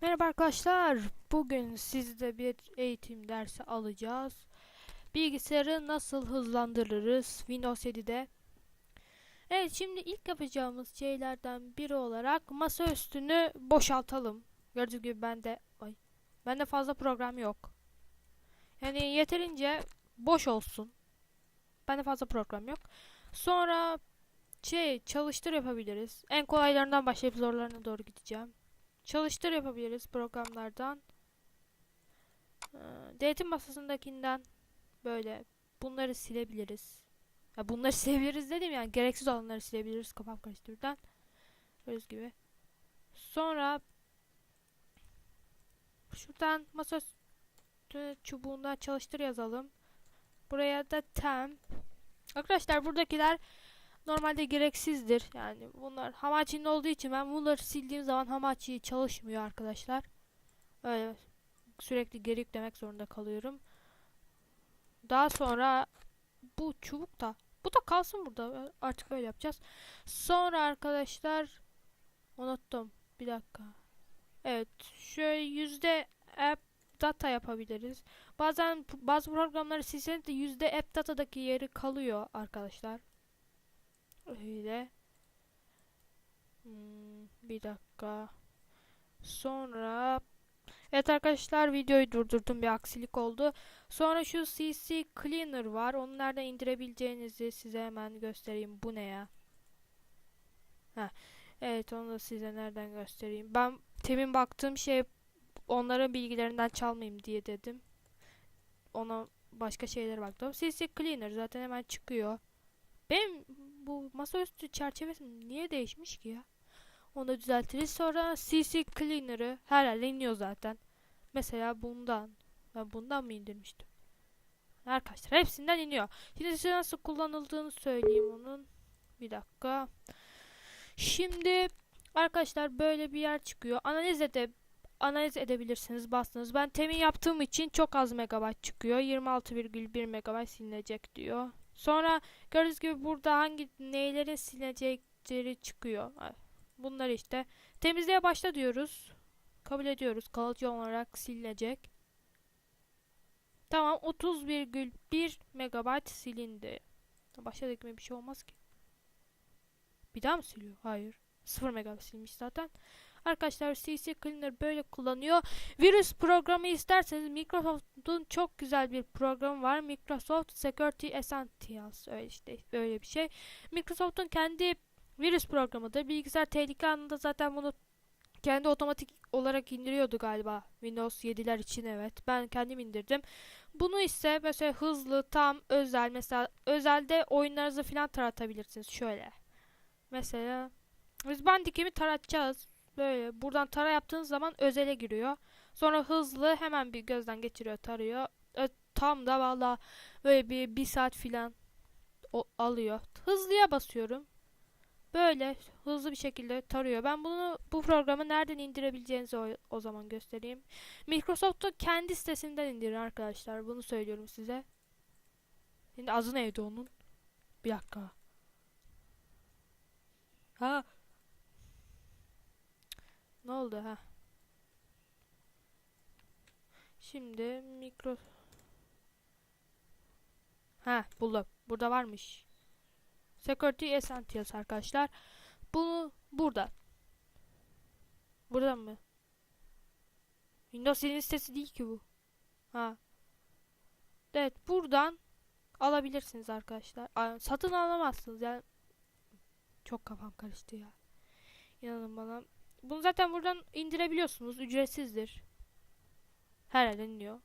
Merhaba arkadaşlar. Bugün sizde bir eğitim dersi alacağız. Bilgisayarı nasıl hızlandırırız Windows 7'de. Evet şimdi ilk yapacağımız şeylerden biri olarak masa üstünü boşaltalım. Gördüğünüz gibi bende ay bende fazla program yok. Yani yeterince boş olsun. Bende fazla program yok. Sonra şey çalıştır yapabiliriz. En kolaylarından başlayıp zorlarına doğru gideceğim. Çalıştır yapabiliriz programlardan. Ee, denetim masasındakinden böyle bunları silebiliriz. Ya bunları silebiliriz dedim yani gereksiz olanları silebiliriz kafam karıştı birden. Gördüğünüz gibi. Sonra şuradan masa çubuğundan çalıştır yazalım. Buraya da temp. Arkadaşlar buradakiler normalde gereksizdir. Yani bunlar Hamachi'nin olduğu için ben bunları sildiğim zaman Hamachi çalışmıyor arkadaşlar. Öyle sürekli geri yüklemek zorunda kalıyorum. Daha sonra bu çubuk da bu da kalsın burada. Artık böyle yapacağız. Sonra arkadaşlar unuttum. Bir dakika. Evet. Şöyle yüzde app data yapabiliriz. Bazen bazı programları silseniz de yüzde app data'daki yeri kalıyor arkadaşlar. Öyle. Hmm, bir dakika. Sonra Evet arkadaşlar videoyu durdurdum bir aksilik oldu. Sonra şu CC Cleaner var. Onu nereden indirebileceğinizi size hemen göstereyim. Bu ne ya? Heh. Evet onu da size nereden göstereyim. Ben temin baktığım şey onların bilgilerinden çalmayayım diye dedim. Ona başka şeylere baktım. CC Cleaner zaten hemen çıkıyor. Benim bu masaüstü çerçevesi niye değişmiş ki ya? Onu da düzeltiriz. Sonra CC Cleaner'ı herhalde iniyor zaten. Mesela bundan. Ben bundan mı indirmiştim? Arkadaşlar hepsinden iniyor. Şimdi size nasıl kullanıldığını söyleyeyim onun. Bir dakika. Şimdi arkadaşlar böyle bir yer çıkıyor. Analiz ede analiz edebilirsiniz bastınız. Ben temin yaptığım için çok az megabayt çıkıyor. 26,1 megabayt silinecek diyor. Sonra gördüğünüz gibi burada hangi neylerin silinecekleri çıkıyor. Bunlar işte. Temizliğe başla diyoruz. Kabul ediyoruz. Kalıcı olarak silinecek. Tamam 30,1 megabayt silindi. Başladık mı bir şey olmaz ki. Bir daha mı siliyor? Hayır. 0 megabayt silmiş zaten. Arkadaşlar CC Cleaner böyle kullanıyor. Virüs programı isterseniz Microsoft'un çok güzel bir programı var. Microsoft Security Essentials. Öyle işte böyle bir şey. Microsoft'un kendi virüs programıdır. Bilgisayar tehlike anında zaten bunu kendi otomatik olarak indiriyordu galiba. Windows 7'ler için evet. Ben kendim indirdim. Bunu ise mesela hızlı, tam, özel. Mesela özelde oyunlarınızı falan taratabilirsiniz. Şöyle. Mesela biz bandikimi taratacağız. Böyle buradan tara yaptığınız zaman özele giriyor. Sonra hızlı hemen bir gözden geçiriyor tarıyor. Ö tam da valla böyle bir, bir saat filan alıyor. Hızlıya basıyorum. Böyle hızlı bir şekilde tarıyor. Ben bunu bu programı nereden indirebileceğinizi o, o zaman göstereyim. Microsoft'un kendi sitesinden indirin arkadaşlar. Bunu söylüyorum size. Şimdi adı neydi onun? Bir dakika. Ha. Oldu ha? Şimdi mikro Ha buldum. Burada varmış. Security Essentials arkadaşlar. Bu burada. Burada mı? Windows 7 sitesi değil ki bu. Ha. Evet buradan alabilirsiniz arkadaşlar. Satın alamazsınız yani. Çok kafam karıştı ya. İnanın bana. Bunu zaten buradan indirebiliyorsunuz. Ücretsizdir. Herhalde iniyor.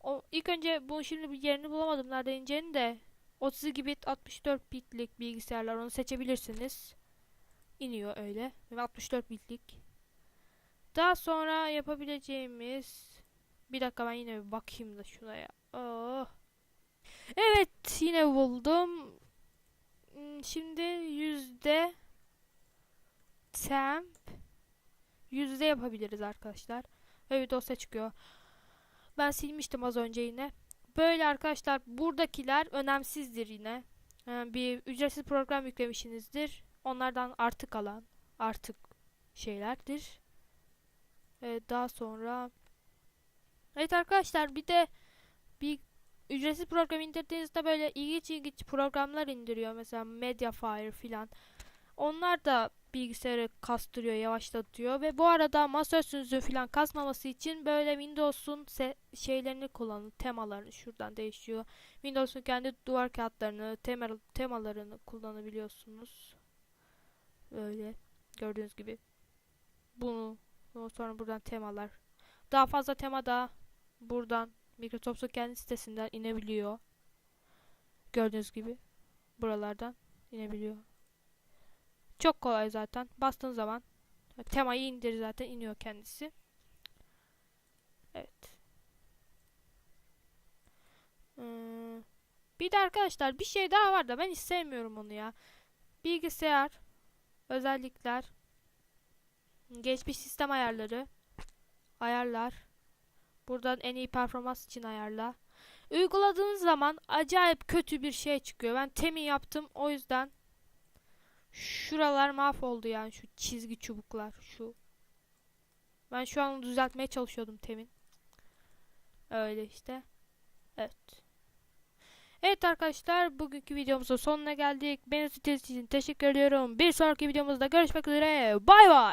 O ilk önce bu şimdi bir yerini bulamadım nerede ineceğini de 32 bit 64 bitlik bilgisayarlar onu seçebilirsiniz. İniyor öyle. Ve 64 bitlik. Daha sonra yapabileceğimiz bir dakika ben yine bir bakayım da şuna ya. Oh. Evet yine buldum. Hmm, şimdi yüzde temp yüzde yapabiliriz arkadaşlar. Evet dosya çıkıyor. Ben silmiştim az önce yine. Böyle arkadaşlar buradakiler önemsizdir yine. Yani bir ücretsiz program yüklemişsinizdir. Onlardan artık alan artık şeylerdir. Evet daha sonra Evet arkadaşlar bir de bir ücretsiz program indirdiğinizde böyle ilginç ilginç programlar indiriyor. Mesela Mediafire filan. Onlar da bilgisayarı kastırıyor, yavaşlatıyor ve bu arada masaüstünüzü filan kasmaması için böyle Windows'un şeylerini kullanın, temalarını şuradan değişiyor. Windows'un kendi duvar kağıtlarını, tema temalarını kullanabiliyorsunuz. Böyle gördüğünüz gibi. Bunu sonra buradan temalar. Daha fazla tema da buradan Microsoft'un kendi sitesinden inebiliyor. Gördüğünüz gibi buralardan inebiliyor. Çok kolay zaten. Bastığın zaman temayı indir zaten iniyor kendisi. Evet. Bir de arkadaşlar bir şey daha var da ben hiç sevmiyorum onu ya. Bilgisayar özellikler geçmiş sistem ayarları ayarlar buradan en iyi performans için ayarla uyguladığınız zaman acayip kötü bir şey çıkıyor ben temin yaptım o yüzden şuralar mahvoldu yani şu çizgi çubuklar şu ben şu an düzeltmeye çalışıyordum temin öyle işte evet Evet arkadaşlar bugünkü videomuzun sonuna geldik. Beni izlediğiniz için teşekkür ediyorum. Bir sonraki videomuzda görüşmek üzere. Bay bay.